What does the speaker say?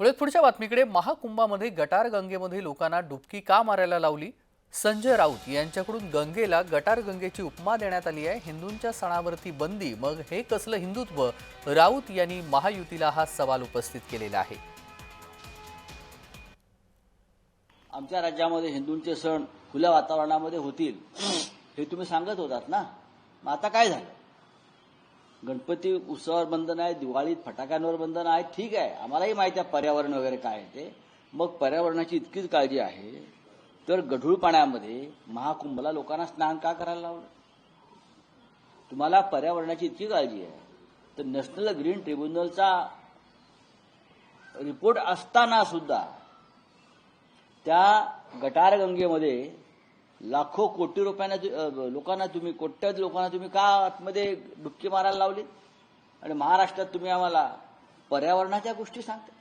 वळत पुढच्या बातमीकडे महाकुंभामध्ये गटार गंगेमध्ये लोकांना डुबकी का मारायला लावली? संजय राऊत यांच्याकडून गंगेला गटार गंगेची उपमा देण्यात आली आहे. हिंदूंच्या सणावरती बंदी मग हे कसलं हिंदुत्व? राऊत यांनी महायुतीला हा सवाल उपस्थित केलेला आहे. आमच्या राज्यामध्ये हिंदूंचे सण खुल्या वातावरणामध्ये होतील हे तुम्ही सांगत होतात ना? मग आता काय झालं? गणपती उत्सवावर बंधन आहे दिवाळीत फटाक्यांवर बंधन आहे ठीक आहे. आम्हालाही माहिती आहे पर्यावरण वगैरे काय आहे ते. मग पर्यावरणाची इतकीच काळजी आहे तर गढूळ पाण्यामध्ये महाकुंभला लोकांना स्नान का करायला लावलं? तुम्हाला पर्यावरणाची इतकी काळजी आहे तर नॅशनल ग्रीन ट्रिब्युनलचा रिपोर्ट असताना सुद्धा त्या गटारगंगेमध्ये लाखो कोटी रुपयांना लोकांना तुम्ही कोट्यात लोकांना तुम्ही का आतमध्ये डुबकी मारायला लावली आणि महाराष्ट्रात तुम्ही आम्हाला पर्यावरणाच्या गोष्टी सांगता